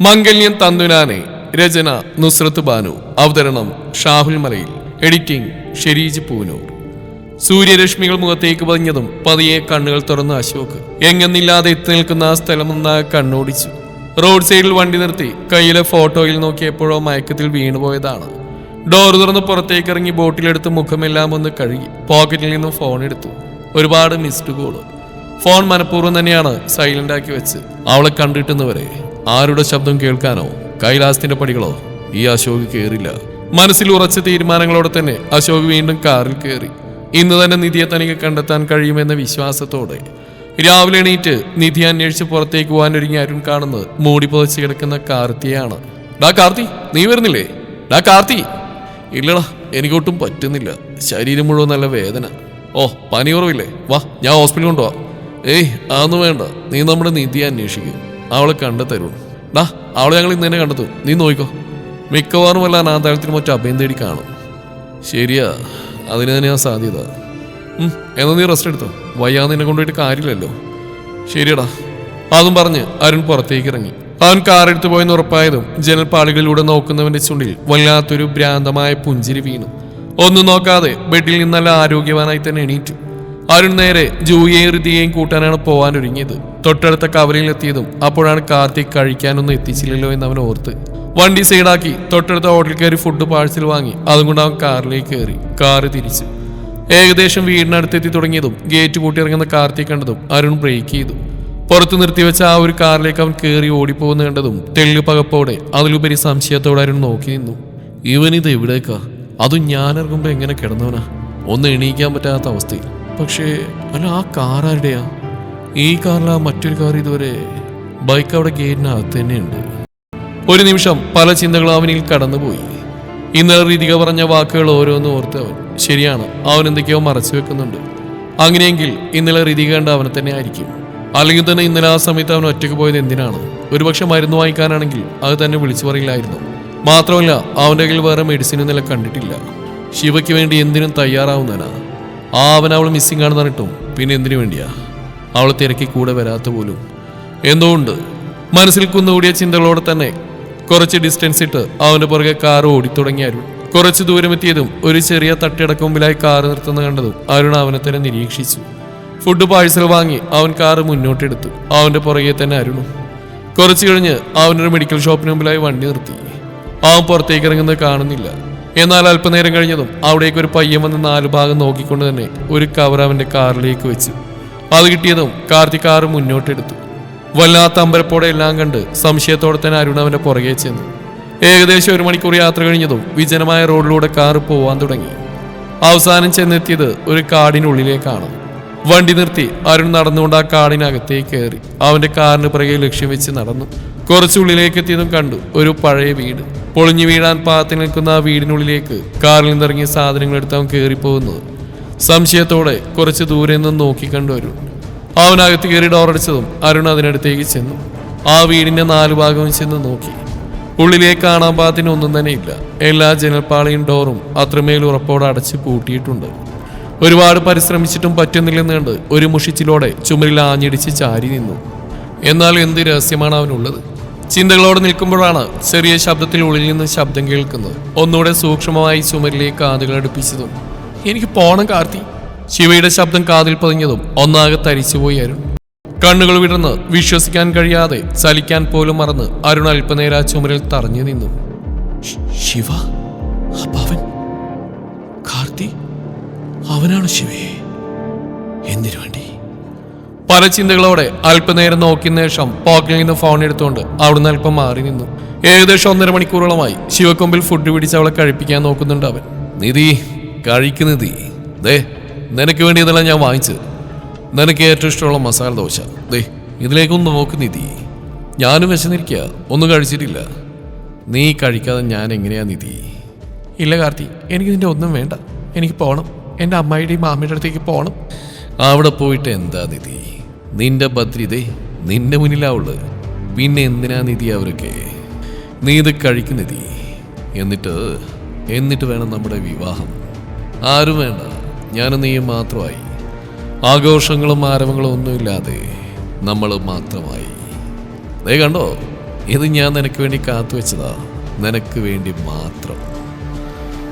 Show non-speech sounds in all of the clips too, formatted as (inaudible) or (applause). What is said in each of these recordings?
മംഗല്യം തന്തുനാനെ രചന നുസ്രത്ത് ബാനു അവതരണം ഷാഹുൽ മലയിൽ എഡിറ്റിംഗ് ഷെരീജ് പൂനൂർ. സൂര്യരശ്മികൾ മുഖത്തേക്ക് പതിഞ്ഞതും പതിയെ കണ്ണുകൾ തുറന്ന അശോക് എങ്ങെന്നില്ലാതെ എത്തി നിൽക്കുന്ന ആ സ്ഥലം കണ്ണോടിച്ചു. റോഡ് സൈഡിൽ വണ്ടി നിർത്തി കയ്യിലെ ഫോട്ടോയിൽ നോക്കിയപ്പോഴോ മയക്കത്തിൽ വീണുപോയതാണ്. ഡോർ തുറന്ന് പുറത്തേക്ക് ഇറങ്ങി ബോട്ടിലെടുത്ത് മുഖമെല്ലാം ഒന്ന് കഴുകി പോക്കറ്റിൽ നിന്നും ഫോൺ എടുത്തു. ഒരുപാട് മിസ്ഡ് കോൾ ഫോൺ മനഃപൂർവം തന്നെയാണ് സൈലന്റ് ആക്കി വെച്ച് അവളെ കണ്ടിട്ടുന്നവരെ ആരുടെ ശബ്ദം കേൾക്കാനോ? കൈലാസത്തിന്റെ പടികളോ? ഈ അശോക് കേറില്ല. മനസ്സിൽ ഉറച്ച തീരുമാനങ്ങളോടെ തന്നെ അശോക് വീണ്ടും കാറിൽ കയറി ഇന്ന് തന്നെ നിധിയെ തനിക്ക് കണ്ടെത്താൻ കഴിയുമെന്ന വിശ്വാസത്തോടെ. രാവിലെ എണീറ്റ് നിധി അന്വേഷിച്ച് പുറത്തേക്ക് പോകാൻ ഒരുങ്ങി അരുൺ കാണുന്നത് മൂടി പുതച്ച് കിടക്കുന്ന കാർത്തിയാണ്. ഡാ കാർത്തി നീ വരുന്നില്ലേ? ഡാ കാർത്തി! ഇല്ലടാ എനിക്കൊട്ടും പറ്റുന്നില്ല. ശരീരം മുഴുവൻ നല്ല വേദന. ഓ പനി കുറവില്ലേ വാ ഞാൻ ഹോസ്പിറ്റലിൽ കൊണ്ടുപോവാ. ഏയ് അതൊന്നും വേണ്ട. നീ നമ്മുടെ നിധിയെ അന്വേഷിക്കും. അവളെ കണ്ടെത്തരൂ ഡാ അവളെ ഞങ്ങൾ ഇന്ന് തന്നെ കണ്ടെത്തും. നീ നോക്കോ മിക്കവാറും വല്ല അനാഥാലത്തിന് മറ്റു അഭയം തേടി കാണും. ശരിയാ അതിന് തന്നെയാ സാധ്യത. എന്നാ നീ റെസ്റ്റ് എടുത്തോ? വയ്യാതെ നിന്നെ കൊണ്ടുപോയിട്ട് കാര്യമില്ലല്ലോ. ശരിയടാ. അതും പറഞ്ഞ് അരുൺ പുറത്തേക്ക് ഇറങ്ങി. അവൻ കാറെടുത്ത് പോയെന്ന് ഉറപ്പായതും ജനൽപ്പാളികളിലൂടെ നോക്കുന്നവന്റെ ചുണ്ടിൽ വല്ലാത്തൊരു ഭ്രാന്തമായ പുഞ്ചിരി വീണു. ഒന്നും നോക്കാതെ ബെഡിൽ നിന്നല്ല നല്ല ആരോഗ്യവാനായി തന്നെ എണീറ്റു. അരുൺ നേരെ ജൂയെയും കൂട്ടാനാണ് പോവാൻ ഒരുങ്ങിയത് തൊട്ടടുത്ത കവലയിൽ എത്തിയതും അപ്പോഴാണ് കാർത്തിക് കഴിക്കാനൊന്നും എത്തിച്ചില്ലല്ലോ എന്ന് അവൻ ഓർത്ത്. വണ്ടി സൈഡാക്കി തൊട്ടടുത്ത ഹോട്ടലിൽ കയറി ഫുഡ് പാഴ്സൽ വാങ്ങി. അതും കൊണ്ട് അവൻ കാറിലേക്ക് കയറി. കാറ് തിരിച്ചു. ഏകദേശം വീടിനടുത്തെത്തി തുടങ്ങിയതും ഗേറ്റ് കൂട്ടിയിറങ്ങുന്ന കാർത്തിക് കണ്ടതും അരുൺ ബ്രേക്ക് ചെയ്തു. പുറത്ത് നിർത്തിവെച്ച ആ ഒരു കാറിലേക്ക് അവൻ കയറി ഓടിപ്പോകുന്ന കണ്ടതും തെള്ളു പകപ്പോടെ അതിലുപരി സംശയത്തോടെ അരുൺ നോക്കി നിന്നു. ഇവനിത് എവിടേക്കാ? അതും ഞാൻ ഇറങ്ങുമ്പോ എങ്ങനെ കിടന്നവനാ? ഒന്ന് എണീക്കാൻ പറ്റാത്ത അവസ്ഥയിൽ. പക്ഷേ അല്ല ആ കാർ ആരുടെയാ? ഈ കാറിൽ മറ്റൊരു കാർ ഇതുവരെ ബൈക്ക് അവിടെ ഗേറ്റിനകത്ത് തന്നെയുണ്ട്. ഒരു നിമിഷം പല ചിന്തകളും അവനിൽ കടന്നുപോയി. ഇന്നലെ രീതിക പറഞ്ഞ വാക്കുകൾ ഓരോന്ന് ഓർത്ത് അവൻ ശരിയാണ് അവൻ എന്തൊക്കെയോ മറച്ചു വെക്കുന്നുണ്ട്. അങ്ങനെയെങ്കിൽ ഇന്നലെ രീതിക കണ്ട അവനെ തന്നെ ആയിരിക്കും. അല്ലെങ്കിൽ തന്നെ ഇന്നലെ ആ സമയത്ത് അവൻ ഒറ്റയ്ക്ക് പോയത് എന്തിനാണ്? ഒരുപക്ഷെ മരുന്ന് വാങ്ങിക്കാനാണെങ്കിൽ അത് തന്നെ വിളിച്ചു പറയില്ലായിരുന്നു. മാത്രമല്ല അവന്റെ കയ്യിൽ വേറെ മെഡിസിൻ ഇന്നലെ കണ്ടിട്ടില്ല. ശിവയ്ക്ക് വേണ്ടി എന്തിനും തയ്യാറാവുന്നവനാ. ആ അവൻ അവൾ മിസ്സിംഗ് ആണെന്ന് പറഞ്ഞിട്ടും പിന്നെ എന്തിനു വേണ്ടിയാ? അവൾ തിരക്കി കൂടെ വരാത്ത പോലും. എന്തുകൊണ്ട്? മനസ്സിൽ കുന്നുകൂടിയ ചിന്തകളോടെ തന്നെ കുറച്ച് ഡിസ്റ്റൻസ് ഇട്ട് അവന്റെ പുറകെ കാർ ഓടിത്തുടങ്ങി അരുൺ. കുറച്ച് ദൂരമെത്തിയതും ഒരു ചെറിയ തട്ടിയടക്കം മുമ്പിലായി കാർ നിർത്തുന്ന കണ്ടതും അരുൺ അവനെ തന്നെ നിരീക്ഷിച്ചു. ഫുഡ് പാഴ്സൽ വാങ്ങി അവൻ കാർ മുന്നോട്ടെടുത്തു. അവന്റെ പുറകെ തന്നെ അരുണും. കുറച്ച് കഴിഞ്ഞ് അവനൊരു മെഡിക്കൽ ഷോപ്പിന് മുമ്പിലായി വണ്ടി നിർത്തി. അവൻ പുറത്തേക്ക് ഇറങ്ങുന്നത് കാണുന്നില്ല. എന്നാൽ അല്പനേരം കഴിഞ്ഞതും അവിടേക്ക് ഒരു പയ്യൻ വന്ന് നാല് ഭാഗം നോക്കിക്കൊണ്ട് തന്നെ ഒരു കവർ അവന്റെ കാറിലേക്ക് വെച്ചു. അത് കിട്ടിയതും കാർത്തിക് കാറ് മുന്നോട്ടെടുത്തു വല്ലാത്ത അമ്പരപ്പോടെ എല്ലാം കണ്ട് സംശയത്തോടെ തന്നെ അരുൺ അവന്റെ പുറകെ ചെന്നു. ഏകദേശം ഒരു മണിക്കൂർ യാത്ര കഴിഞ്ഞതും വിജനമായ റോഡിലൂടെ കാറ് പോവാൻ തുടങ്ങി. അവസാനം ചെന്നെത്തിയത് ഒരു കാടിനുള്ളിലേക്കാണ്. വണ്ടി നിർത്തി അരുൺ നടന്നുകൊണ്ട് ആ കാടിനകത്തേക്ക് കയറി. അവന്റെ കാറിന് പിറകെ ലക്ഷ്യം വെച്ച് നടന്നു. കുറച്ചുള്ളിലേക്ക് എത്തിയതും കണ്ടു ഒരു പഴയ വീട്. പൊളിഞ്ഞു വീഴാൻ പാകത്തിൽ നിൽക്കുന്ന ആ വീടിനുള്ളിലേക്ക് കാറിൽ നിന്നിറങ്ങിയ സാധനങ്ങൾ എടുത്ത് അവൻ കയറിപ്പോകുന്നത്. സംശയത്തോടെ കുറച്ച് ദൂരെ നിന്ന് നോക്കി കണ്ടു അരുൺ. അവനകത്ത് കയറി ഡോറടിച്ചതും അരുൺ അതിനടുത്തേക്ക് ചെന്നു. ആ വീടിന്റെ നാലു ഭാഗവും ചെന്ന് നോക്കി. ഉള്ളിലേക്ക് കാണാൻ പാകത്തിന് ഒന്നും തന്നെ ഇല്ല. എല്ലാ ജനൽപ്പാളിയും ഡോറും അത്രമേൽ ഉറപ്പോടെ അടച്ച് പൂട്ടിയിട്ടുണ്ട്. ഒരുപാട് പരിശ്രമിച്ചിട്ടും പറ്റുന്നില്ലെന്ന് കണ്ട് ഒരു മുഷിച്ചിലോടെ ചുമരിൽ ആഞ്ഞിടിച്ച് ചാരി നിന്നു. എന്നാൽ എന്ത് രഹസ്യമാണ് അവനുള്ളത്? ചിന്തകളോട് നിൽക്കുമ്പോഴാണ് ചെറിയ ശബ്ദത്തിൽ ഉള്ളിൽ നിന്ന് ശബ്ദം കേൾക്കുന്നത്. ഒന്നുകൂടെ സൂക്ഷ്മമായി ചുമരിലേക്ക് കാതുകൾ അടുപ്പിച്ചതും എനിക്ക് പോണം കാർത്തി. ശിവയുടെ ശബ്ദം കാതിൽ പതിഞ്ഞതും ഒന്നാകെ തരിച്ചുപോയി അരുൺ കണ്ണുകൾ വിടർന്ന് വിശ്വസിക്കാൻ കഴിയാതെ ചലിക്കാൻ പോലും മറന്ന് അരുൺ അല്പനേര ചുമരിൽ തറഞ്ഞു നിന്നു. ശിവ അപ്പവൻ കാർത്തി അവനാണ് ശിവയെ എന്തിനു വേണ്ടി? പല ചിന്തകളോടെ അല്പനേരം നോക്കിയ ശേഷം പോക്കറ്റിൽ നിന്ന് ഫോൺ എടുത്തുകൊണ്ട് അവിടുന്ന് അല്പം മാറി നിന്നു. ഏകദേശം ഒന്നര മണിക്കൂറോളമായി ശിവക്കൊമ്പിൽ ഫുഡ് പിടിച്ച് അവളെ കഴിപ്പിക്കാൻ നോക്കുന്നുണ്ട് അവൻ. നിധി കഴിക്ക് നിധി ദേ നിനക്ക് വേണ്ടി ഇതെല്ലാം ഞാൻ വാങ്ങിച്ചത് നിനക്ക് ഏറ്റവും ഇഷ്ടമുള്ള മസാല ദോശ. ദേ ഇതിലേക്കൊന്ന് നോക്ക് നിധി. ഞാനും വിശന്നിരിക്കുക ഒന്നും കഴിച്ചിട്ടില്ല. നീ കഴിക്കാതെ ഞാൻ എങ്ങനെയാ നിധി? ഇല്ല കാർത്തി. എനിക്ക് നിന്റെ ഒന്നും വേണ്ട. എനിക്ക് പോകണം എന്റെ അമ്മായിയുടെയും മാമിയുടെ അടുത്തേക്ക് പോകണം അവിടെ പോയിട്ട് എന്താ നിധി? നിന്റെ ഭദ്രിതേ നിന്റെ മുന്നിലാവുള്ളത് പിന്നെ എന്തിനാ നിധി അവരൊക്കെ? നീ ഇത് കഴിക്കും നിധി. എന്നിട്ട് എന്നിട്ട് വേണം നമ്മുടെ വിവാഹം. ആരും വേണ്ട. ഞാനും നീയും മാത്രമായി. ആഘോഷങ്ങളും ആരവങ്ങളും ഒന്നുമില്ലാതെ നമ്മൾ മാത്രമായി. ദേ കണ്ടോ? ഇത് ഞാൻ നിനക്ക് വേണ്ടി കാത്തുവെച്ചതാ നിനക്ക് വേണ്ടി മാത്രം.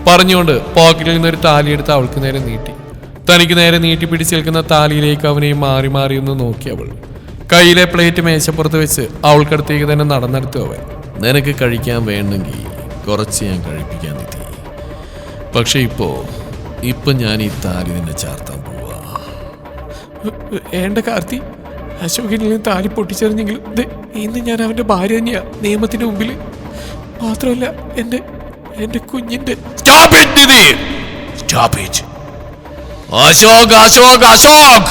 പറഞ്ഞുകൊണ്ട് പോക്കറ്റിൽ നിന്നൊരു താലിയെടുത്ത് അവൾക്ക് നേരെ നീട്ടി. തനിക്ക് നേരെ നീട്ടി പിടിച്ച് നിൽക്കുന്ന താലിയിലേക്ക് അവനെ മാറി മാറി ഒന്ന് നോക്കി അവൾ. കയ്യിലെ പ്ലേറ്റ് മേശപ്പുറത്ത് വെച്ച് അവൾക്കടുത്തേക്ക് തന്നെ നടന്നെടുത്തു അവൻ. നിനക്ക് കഴിക്കാൻ വേണമെങ്കിൽ കുറച്ച് ഞാൻ കഴിപ്പിക്കാൻ എത്തി പക്ഷെ ഇപ്പോ ഇപ്പൊ ഞാൻ ഈ താലി നിന്നെ ചാർത്താൻ പോവാ. വേണ്ട കാർത്തി. അശോകനിൽ നിന്ന് താലി പൊട്ടിച്ചെറിഞ്ഞെങ്കിലും ഇന്ന് ഞാൻ അവന്റെ ഭാര്യ തന്നെയാ നിയമത്തിന്റെ മുമ്പിൽ. മാത്രമല്ല എന്റെ എന്റെ കുഞ്ഞിന്റെ അശോക് അശോക് അശോക്.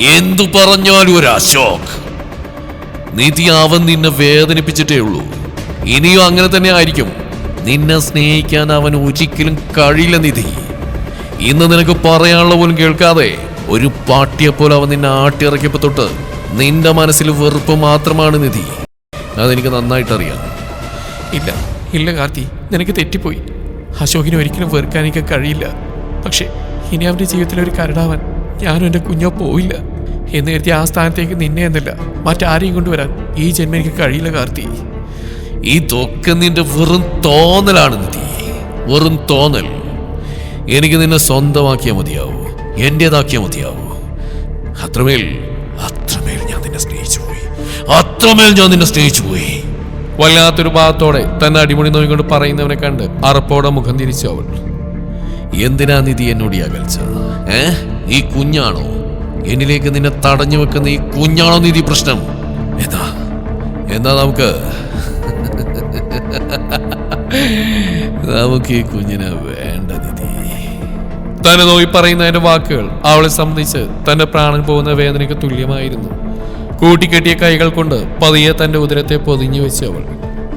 എന്തു പറഞ്ഞാലും ഒരു അശോക്. നിധി അവൻ നിന്നെ വേദനിപ്പിച്ചിട്ടേ ഉള്ളൂ. ഇനിയും അങ്ങനെ തന്നെ ആയിരിക്കും. നിന്നെ സ്നേഹിക്കാൻ അവൻ ഒരിക്കലും കഴിയില്ല നിധി. ഇന്ന് നിനക്ക് പറയാനുള്ള പോലും കേൾക്കാതെ ഒരു പാട്ടിയെ പോലെ അവൻ നിന്നെ ആട്ടിയിറക്കിയപ്പോ തൊട്ട് നിന്റെ മനസ്സിൽ വെറുപ്പ് മാത്രമാണ് നിധി. അതെനിക്ക് നന്നായിട്ടറിയാം. ഇല്ല ഇല്ല കാർത്തി നിനക്ക് തെറ്റിപ്പോയി. അശോകിനെ ഒരിക്കലും വെറുക്കാൻ എനിക്ക് കഴിയില്ല. പക്ഷേ ഇനി അവന്റെ ജീവിതത്തിൽ ഒരു കരടാവാൻ ഞാനും എന്റെ കുഞ്ഞോ പോയില്ല. എന്ന് കരുതി ആ സ്ഥാനത്തേക്ക് നിന്നെ എന്നല്ല മറ്റാരെയും കൊണ്ടുവരാൻ ഈ ജന്മം എനിക്ക് കഴിയില്ല കാർത്തി. ഇതൊക്കെ നിന്റെ വെറും തോന്നലാണ് നിധി. വെറും തോന്നൽ. എനിക്ക് നിന്നെ സ്വന്തമാക്കിയ മതിയാവൂ. എന്റേതാക്കിയ മതിയാവൂ. അത്രമേൽ അത്രമേൽ ഞാൻ നിന്നെ സ്നേഹിച്ചു പോയി. അത്രമേൽ ഞാൻ നിന്നെ സ്നേഹിച്ചു പോയി. വല്ലാത്തൊരു ഭാഗത്തോടെ തന്നെ അടിമുടി നോയിക്കൊണ്ട് പറയുന്നവനെ കണ്ട് അറപ്പോടെ മുഖം തിരിച്ചു അവൾ. എന്തിനാ നിധി എന്നോട് ഈ അകൽച്ച? ഏ? ഈ കുഞ്ഞാണോ? എന്നിലേക്ക് നിന്നെ തടഞ്ഞു വെക്കുന്ന ഈ കുഞ്ഞാണോ നിധി പ്രശ്നം? എന്താ? എന്നാ നമുക്ക്? (laughs) നമുക്ക് ഈ കുഞ്ഞിനെ നിധി തന്നെ നോയി പറയുന്നതിന്റെ വാക്കുകൾ അവളെ സംബന്ധിച്ച് തന്റെ പ്രാണൻ പോകുന്ന വേദനയ്ക്ക് തുല്യമായിരുന്നു. കൂട്ടിക്കെട്ടിയ കൈകൾ കൊണ്ട് പതിയെ തന്റെ ഉദരത്തെ പൊതിഞ്ഞു വെച്ച് അവൾ.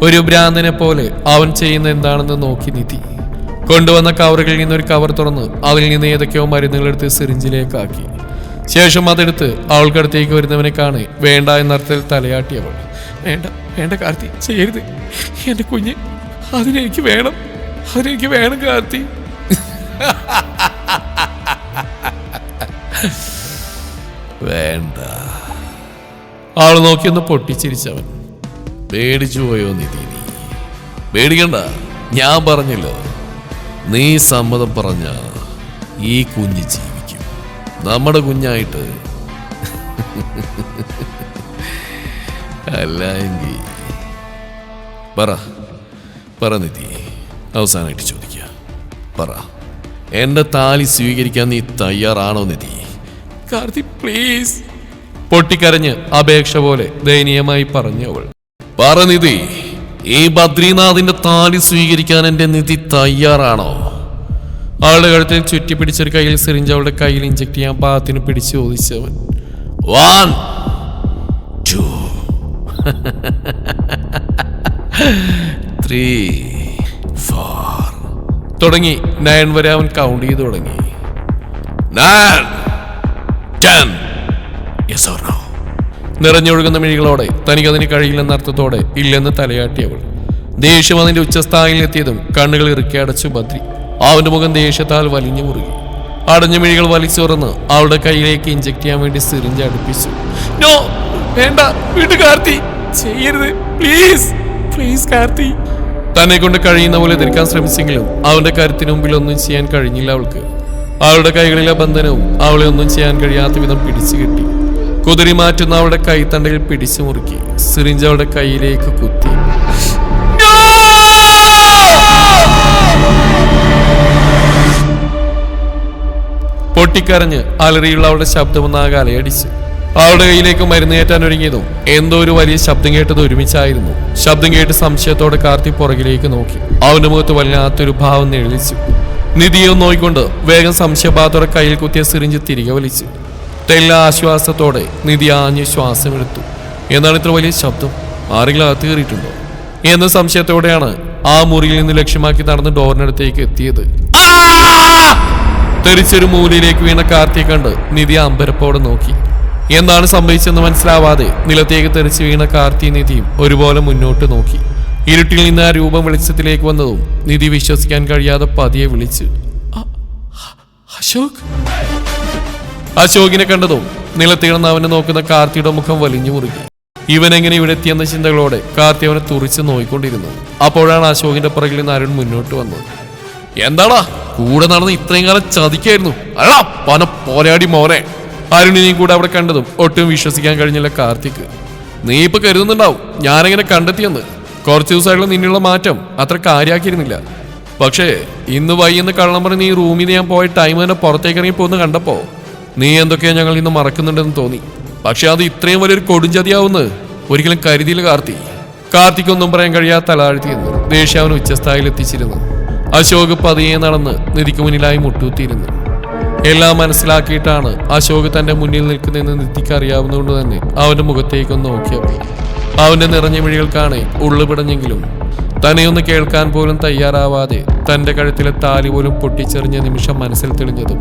ഒരു ഭ്രാന്തനെ പോലെ അവൻ ചെയ്യുന്ന എന്താണെന്ന് നോക്കി നിധി കൊണ്ടുവന്ന കവറുകളിൽ നിന്ന് ഒരു കവർ തുറന്ന് അതിൽ നിന്ന് ഏതൊക്കെയോ മരുന്നുകൾ എടുത്ത് സിറിഞ്ചിലേക്കാക്കി. ശേഷം അതെടുത്ത് അവൾക്കടുത്തേക്ക് വരുന്നവനെ കാണെ വേണ്ട എന്നർത്ഥത്തിൽ തലയാട്ടി അവൾ. വേണ്ട വേണ്ട കാർത്തി ചെയ്യരുത്. എന്റെ കുഞ്ഞ് അതിനെനിക്ക് വേണം അതിനെനിക്ക് വേണം കാർത്തി. വേണ്ട. ആൾ നോക്കിയൊന്ന് പൊട്ടിച്ചിരിച്ചവൻ. പേടിച്ചു പോയോ നിധി നീ? പേടിക്കണ്ട. ഞാൻ പറഞ്ഞല്ലോ. നീ സമ്മതം പറഞ്ഞ ഈ കുഞ്ഞ് ജീവിക്കും. നമ്മുടെ കുഞ്ഞായിട്ട്. അല്ല എങ്കിൽ പറ. പറ നിധി. അവസാനമായിട്ട് ചോദിക്കുക പറ. എന്റെ താലി സ്വീകരിക്കാൻ നീ തയ്യാറാണോ നിധി? കാർത്തി പ്ലീസ് പൊട്ടിക്കരഞ്ഞ് അപേക്ഷ പോലെ ദയനീയമായി പറഞ്ഞു അവൾ പറ നിധി ഈ ബദ്രീനാഥിന്റെ താലി സ്വീകരിക്കാൻ എന്റെ നിധി തയ്യാറാണോ? അവളുടെ കഴുത്തിൽ ചുറ്റി പിടിച്ചൊരു കയ്യിൽ സിറിഞ്ച് അവളുടെ കയ്യിൽ ഇഞ്ചക്ട് ചെയ്യാൻ പാകത്തിന് പിടിച്ചു ചോദിച്ചവൻ. വൺ ടു ത്രീ തുടങ്ങി. നയൻ വരെ അവൻ കൗണ്ട് ചെയ്ത് തുടങ്ങി. നിറഞ്ഞൊഴുകുന്ന മിഴികളോടെ തനിക്കതിന് കഴിയില്ലെന്ന അർത്ഥത്തോടെ ഇല്ലെന്ന് തലയാട്ടി അവൾ. ദേഷ്യം അതിന്റെ ഉച്ചസ്ഥായിയിൽ എത്തിയതും കണ്ണുകൾ ഇറുക്കി അടച്ചു ബദ്രി. അവന്റെ മുഖം ദേഷ്യത്താൽ വലിഞ്ഞു മുറുകി. അടഞ്ഞ മിഴികൾ വലിച്ചുറന്ന് അവളുടെ കയ്യിലേക്ക് ഇഞ്ചക്ട് ചെയ്യാൻ വേണ്ടി സിറിഞ്ച് അടുപ്പിച്ചു. നോ വേണ്ട. വീട്ടു കാർത്തി. ചെയ്യരുത്. Please please Karthi. തന്നെ കൊണ്ട് കഴിയുന്ന പോലെ എതിർക്കാൻ ശ്രമിച്ചെങ്കിലും അവന്റെ കരുത്തിന് മുമ്പിൽ ഒന്നും ചെയ്യാൻ കഴിഞ്ഞില്ല അവൾക്ക്. അവളുടെ കൈകളിലെ ബന്ധനവും അവളെ ഒന്നും ചെയ്യാൻ കഴിയാത്ത വിധം പിടിച്ചു കെട്ടി. കുതിരി മാറ്റുന്ന അവളുടെ കൈത്തണ്ടയിൽ പിടിച്ചു മുറുക്കി. സിറിഞ്ച് അവളുടെ കയ്യിലേക്ക് കുത്തി. പൊട്ടിക്കരഞ്ഞ് അലറിയുള്ള അവളുടെ ശബ്ദമൊന്നാകെ അലയടിച്ചു. അവളുടെ കയ്യിലേക്ക് മരുന്ന് കയറ്റാൻ ഒരുങ്ങിയതും എന്തോ ഒരു വലിയ ശബ്ദം കേട്ടത് ഒരുമിച്ചായിരുന്നു. ശബ്ദം കേട്ട് സംശയത്തോടെ കാർത്തി പുറകിലേക്ക് നോക്കി. അവന്റെ മുഖത്ത് വല്ലാത്തൊരു ഭാവം നിഴലിച്ചു. നിധിയെ നോയിക്കൊണ്ട് വേഗം സംശയബാധയുടെ കയ്യിൽ കുത്തിയ സിറിഞ്ച് തിരികെ വലിച്ചു. തെല്ല ആശ്വാസത്തോടെ നിധി ആഞ്ഞ് ശ്വാസമെടുത്തു. എന്നാണ് ഇത്ര വലിയ ശബ്ദം? ആരെങ്കിലും അകത്ത് കയറിയിട്ടുണ്ടോ? എന്ന സംശയത്തോടെയാണ് ആ മുറിയിൽ നിന്ന് ലക്ഷ്യമാക്കി നടന്ന് ഡോറിനടുത്തേക്ക് എത്തിയത്. തെറിച്ചൊരു മൂലയിലേക്ക് വീണ കാർത്തിയെ കണ്ട് നിധി അമ്പരപ്പോടെ നോക്കി. എന്താണ് സംഭവിച്ചെന്ന് മനസ്സിലാവാതെ നിലത്തേക്ക് തെറിച്ച് വീണ കാർത്തി നിധിയും ഒരുപോലെ മുന്നോട്ട് നോക്കി. ഇരുട്ടിൽ നിന്ന് ആ രൂപം വെളിച്ചത്തിലേക്ക് വന്നതും നിധി വിശ്വസിക്കാൻ കഴിയാതെ പതിയെ വിളിച്ചു "അ- അ- അശോക്? അശോകിനെ കണ്ടതും നിലത്തിടന്ന് അവനെ നോക്കുന്ന കാർത്തിയുടെ മുഖം വലിഞ്ഞു മുറുകി. ഇവനെങ്ങനെ ഇവിടെ എത്തിയെന്ന ചിന്തകളോടെ കാർത്തി അവനെ തുറിച്ച് നോയിക്കൊണ്ടിരുന്നു. അപ്പോഴാണ് അശോകിന്റെ പുറകിൽ നിന്ന് അരുൺ മുന്നോട്ട് വന്നത്. എന്താടാ? കൂടെ നടന്ന് ഇത്രയും കാലം ചതിക്കായിരുന്നു. അടാ പന പോരാടി മോനെ. അരുണിനെയും കൂടെ അവിടെ കണ്ടതും? ഒട്ടും വിശ്വസിക്കാൻ കഴിഞ്ഞില്ല കാർത്തിക്. നീ ഇപ്പൊ കരുതുന്നുണ്ടാവും. ഞാനെങ്ങനെ കണ്ടെത്തിയെന്ന്? കുറച്ച് ദിവസമായിട്ടുള്ള നിന്നുള്ള മാറ്റം. അത്ര കാര്യാക്കിയിരുന്നില്ല. പക്ഷേ ഇന്ന് വൈകുന്ന കള്ളം പറഞ്ഞ് നീ റൂമിൽ നിന്ന് ഞാൻ പോയ ടൈം തന്നെ പുറത്തേക്ക് ഇറങ്ങി പോകുന്ന കണ്ടപ്പോ നീ എന്തൊക്കെയാ ഞങ്ങൾ ഇന്ന് മറക്കുന്നുണ്ടെന്ന് തോന്നി. പക്ഷെ അത് ഇത്രയും വലിയൊരു കൊടുംചതിയാവുന്ന് ഒരിക്കലും കരുതിയില്ല കാർത്തി. കാർത്തിക്കൊന്നും പറയാൻ കഴിയാത്ത തലാഴ്ത്തി എന്ന് ദേഷ്യ അവൻ ഉച്ചസ്ഥായിൽ എത്തിച്ചിരുന്നു അശോക് പതിയെ നടന്ന് നിധിക്ക് മുന്നിലായി മുട്ടുകുത്തിയിരുന്നു. എല്ലാം മനസ്സിലാക്കിയിട്ടാണ് അശോക് തന്റെ മുന്നിൽ നിൽക്കുന്നതെന്ന് നിധിക്ക് അറിയാവുന്നതുകൊണ്ട് തന്നെ അവന്റെ മുഖത്തേക്കൊന്ന് നോക്കിയപ്പോൾ അവന്റെ നിറഞ്ഞ മിഴികൾ കാണെ ഉള്ളുപിടഞ്ഞെങ്കിലും തന്നെ ഒന്ന് കേൾക്കാൻ പോലും തയ്യാറാവാതെ തന്റെ കഴുത്തിലെ താലി പോലും പൊട്ടിച്ചെറിഞ്ഞ നിമിഷം മനസ്സിൽ തെളിഞ്ഞതും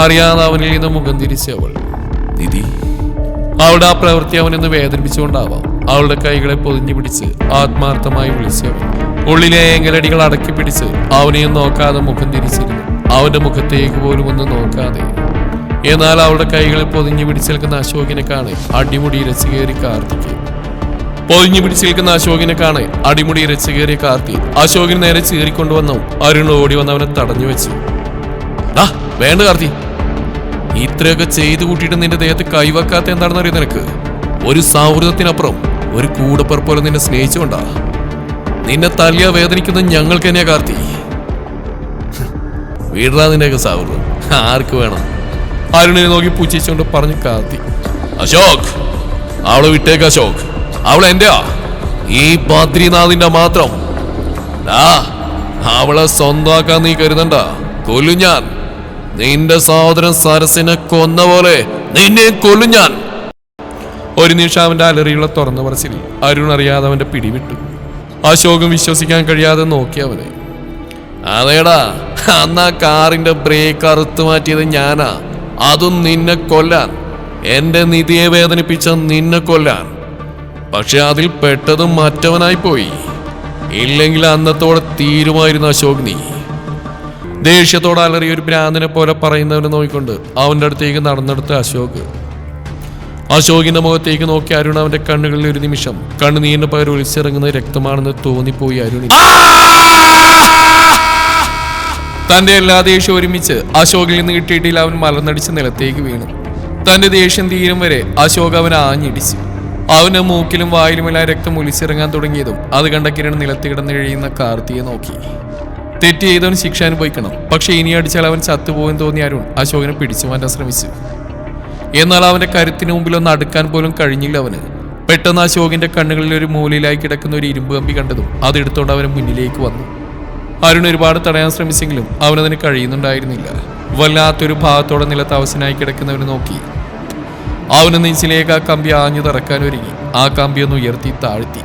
അറിയാതെ അവനിൽ നിന്ന് മുഖം തിരിച്ചവൾ നിധി. അവളുടെ ആ പ്രവൃത്തി അവനെന്ന് വേദനിപ്പിച്ചുകൊണ്ടാവാം. അവളുടെ കൈകളെ പൊതിഞ്ഞു പിടിച്ച് ആത്മാർത്ഥമായി വിളിച്ചവൻ ഉള്ളിലെ ഏങ്ങലടികൾ അടക്കി പിടിച്ച് അവനെയും നോക്കാതെ മുഖം തിരിച്ചിരുന്നു. അവന്റെ മുഖത്തേക്ക് പോലും ഒന്ന് നോക്കാതെ. എന്നാൽ അവളുടെ കൈകളിൽ പൊതിഞ്ഞു പിടിച്ചു നിൽക്കുന്ന അശോകിനെ കാണെ അടിമുടി കയറി കാർത്തിക്ക് പൊതിഞ്ഞു പിടിച്ചു നിൽക്കുന്ന അശോകിനെ കാണെ അടിമുടി ഇരച്ചു കാർത്തി അശോകിന് നേരെ ചീറിക്കൊണ്ടുവന്നു. അരുൺ ഓടി വന്ന് അവനെ തടഞ്ഞു വെച്ചു. ആ വേണ്ട കാർത്തി ഇത്രയൊക്കെ ചെയ്തു കൂട്ടിയിട്ട് നിന്റെ ദേഹത്ത് കൈവക്കാത്ത എന്താണെന്ന് അറിയാം നിനക്ക്? ഒരു സൗഹൃദത്തിനപ്പുറം ഒരു കൂടപ്പുറ പോലെ നിന്നെ സ്നേഹിച്ചുകൊണ്ടാ. നിന്നെ തല്ലിയ വേദനിക്കുന്ന ഞങ്ങൾക്ക് തന്നെയാ കാർത്തി വീടാ നിന്റെയൊക്കെ സൗഹൃദം ആർക്ക് വേണം? അരുണിനെ നോക്കി പൂച്ചിച്ചുകൊണ്ട് പറഞ്ഞു കാത്തി. അശോക് അവളെ വിട്ടേക്ക് അശോക്. അവൾ എന്റെയാ? ഈ ബദ്രിനാഥിന്റെ മാത്രം. അവളെ സ്വന്തമാക്കാൻ നീ കരുതണ്ട. കൊല്ലും ഞാൻ. നിന്റെ സഹോദരൻ സരസിനെ കൊന്ന പോലെ നിന്നെ കൊല്ലും ഞാൻ. ഒരു നിമിഷം അവന്റെ അലറിയുള്ള തുറന്ന പറച്ചിൽ അരുൺ അറിയാതെ അവന്റെ പിടിവിട്ടു. അശോകം വിശ്വസിക്കാൻ കഴിയാതെ നോക്കി അവനെ. അതേടാ അന്ന് കാറിന്റെ ബ്രേക്ക് അറുത്തു മാറ്റിയത് ഞാനാ. അതും നിന്നെ കൊല്ലാൻ. എന്റെ നിധിയെ വേദനിപ്പിച്ച നിന്നെ കൊല്ലാൻ. പക്ഷെ അതിൽ പെട്ടതും മറ്റവനായി പോയി. ഇല്ലെങ്കിൽ അന്നത്തോടെ തീരുമായിരുന്നു അശോക് നീ. ദേഷ്യത്തോടെ അലറി ഒരു ഭ്രാന്തനെ പോലെ പറയുന്നവനെ നോക്കിക്കൊണ്ട് അവന്റെ അടുത്തേക്ക് നടന്നെടുത്ത അശോക്. അശോകിന്റെ മുഖത്തേക്ക് നോക്കി അരുൺ അവന്റെ കണ്ണുകളിൽ ഒരു നിമിഷം കണ്ണുനീരിന് പകരം ഒളിച്ചിറങ്ങുന്ന രക്തമാണെന്ന് തോന്നിപ്പോയി അരുണി തന്റെ എല്ലാ ദേഷ്യവും ഒരുമിച്ച് അശോകിൽ നിന്ന് കിട്ടിയിട്ടില്ല. അവൻ മലർന്നടിച്ച് നിലത്തേക്ക് വീണു. തന്റെ ദേഷ്യം തീരും വരെ അശോക് അവനെ ആഞ്ഞിടിച്ചു. അവന് മൂക്കിലും വായിലുമെല്ലാം രക്തം ഒലിച്ചിറങ്ങാൻ തുടങ്ങിയതും അത് കണ്ട കിരൺ നിലത്ത് കിടന്ന് കഴിയുന്ന കാർത്തിയെ നോക്കി. തെറ്റ് ചെയ്തവൻ ശിക്ഷ അനുഭവിക്കണം. പക്ഷെ ഇനി അടിച്ചാൽ അവൻ ചത്തുപോകും തോന്നിയ അരുൺ അശോകനെ പിടിച്ചു മാറ്റാൻ ശ്രമിച്ചു. എന്നാൽ അവന്റെ കരുത്തിന് മുമ്പിൽ ഒന്ന് അടുക്കാൻ പോലും കഴിഞ്ഞില്ല അവന്. പെട്ടെന്ന് അശോകിന്റെ കണ്ണുകളിൽ ഒരു മൂലയിലായി കിടക്കുന്ന ഒരു ഇരുമ്പ് കമ്പി കണ്ടതും അതെടുത്തോണ്ട് അവന് മുന്നിലേക്ക് വന്നു. അരുൺ ഒരുപാട് തടയാൻ ശ്രമിച്ചെങ്കിലും അവനതിന് കഴിയുന്നുണ്ടായിരുന്നില്ല. വല്ലാത്തൊരു ഭാഗത്തോടെ നിലത്ത് അവശനായി കിടക്കുന്നവനെ നോക്കി. അവന് നെഞ്ചിലേക്ക് ആ കമ്പി ആഞ്ഞു തറക്കാൻ ഒരുങ്ങി. ആ കമ്പി ഒന്ന് ഉയർത്തി താഴ്ത്തി.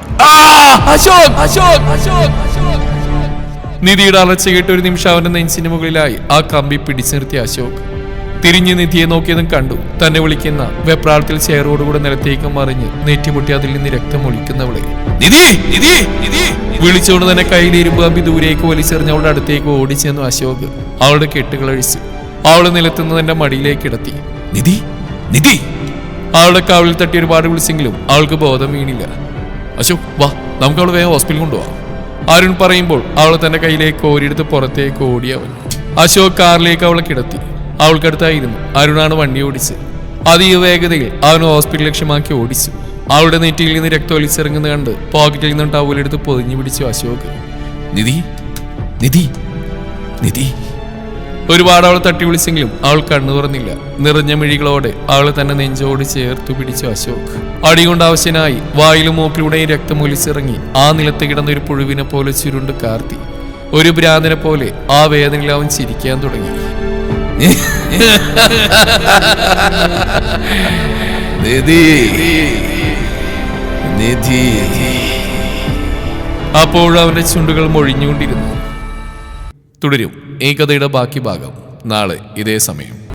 നിധിയുടെ അലച്ച കേട്ട് ഒരു നിമിഷം അവന്റെ നെഞ്ചിന് മുകളിലായി ആ കമ്പി പിടിച്ചു നിർത്തിയ അശോക്. തിരിഞ്ഞ് നിധിയെ നോക്കിയതും കണ്ടു. തന്നെ വിളിക്കുന്ന വെപ്രാളത്തിൽ ചെയറോടുകൂടെ നിലത്തേക്ക് മറിഞ്ഞ് നെറ്റിമുട്ടി അതിൽ നിന്ന് രക്തം ഒളിക്കുന്നവളെ നിധി നിധി നിധി. വിളിച്ചുകൊണ്ട് തന്നെ കയ്യിൽ ഇരുമ്പ് കമ്പി ദൂരേക്ക് വലിച്ചെറിഞ്ഞ് അവളുടെ അടുത്തേക്ക് ഓടിച്ചെന്നു അശോക് അവളുടെ കെട്ടുകളഴിച്ച് അവൾ നിലത്തുനിന്ന് തന്റെ മടിയിലേക്ക് കിടത്തി നിധി നിധി. അവളുടെ കവിളിൽ തട്ടി ഒരുപാട് വിളിച്ചെങ്കിലും അവൾക്ക് ബോധം വീണില്ല. അശോക് വാ നമുക്ക് അവൾ വേഗം ഹോസ്പിറ്റലിൽ കൊണ്ടുപോവാം അരുൺ പറയുമ്പോൾ അവൾ തന്റെ കയ്യിലേക്ക് ഓരിയെടുത്ത് പുറത്തേക്ക് ഓടിയവൻ അശോക് കാറിലേക്ക് അവളെ കിടത്തി. അവൾക്കടുത്തായിരുന്നു അരുണാണ് വണ്ടി ഓടിച്ച് അതീവ വേഗതയിൽ അവൻ ഹോസ്പിറ്റൽ ലക്ഷ്യമാക്കി ഓടിച്ചു. അവളുടെ നെറ്റിയിൽ നിന്ന് രക്തം ഒലിച്ചിറങ്ങുന്ന കണ്ട് പോക്കറ്റിൽ നിന്ന് ടവലെടുത്ത് പൊതിഞ്ഞു പിടിച്ചു അശോക്. നിധി നിധി നിധി. ഒരുപാട് അവൾ തട്ടി വിളിച്ചെങ്കിലും അവൾ കണ്ണു തുറന്നില്ല. നിറഞ്ഞ മിഴികളോടെ അവൾ തന്നെ നെഞ്ചോട് ചേർത്തു പിടിച്ചു അശോക്. അടികൊണ്ട് ആവശ്യനായി വായിലും മൂക്കിലൂടെയും രക്തം ഒലിച്ചിറങ്ങി ആ നിലത്ത് കിടന്ന ഒരു പുഴുവിനെ പോലെ ചുരുണ്ട് കാർത്തി. ഒരു ഭ്രാന്തനെ പോലെ ആ വേദനയിൽ അവൻ ചിരിക്കാൻ തുടങ്ങി. നിധി. നിധി. അപ്പോൾ അവന്റെ ചുണ്ടുകൾ മൊഴിഞ്ഞുകൊണ്ടിരുന്നു. തുടരും. ഈ കഥയുടെ ബാക്കി ഭാഗം നാളെ ഇതേ സമയം.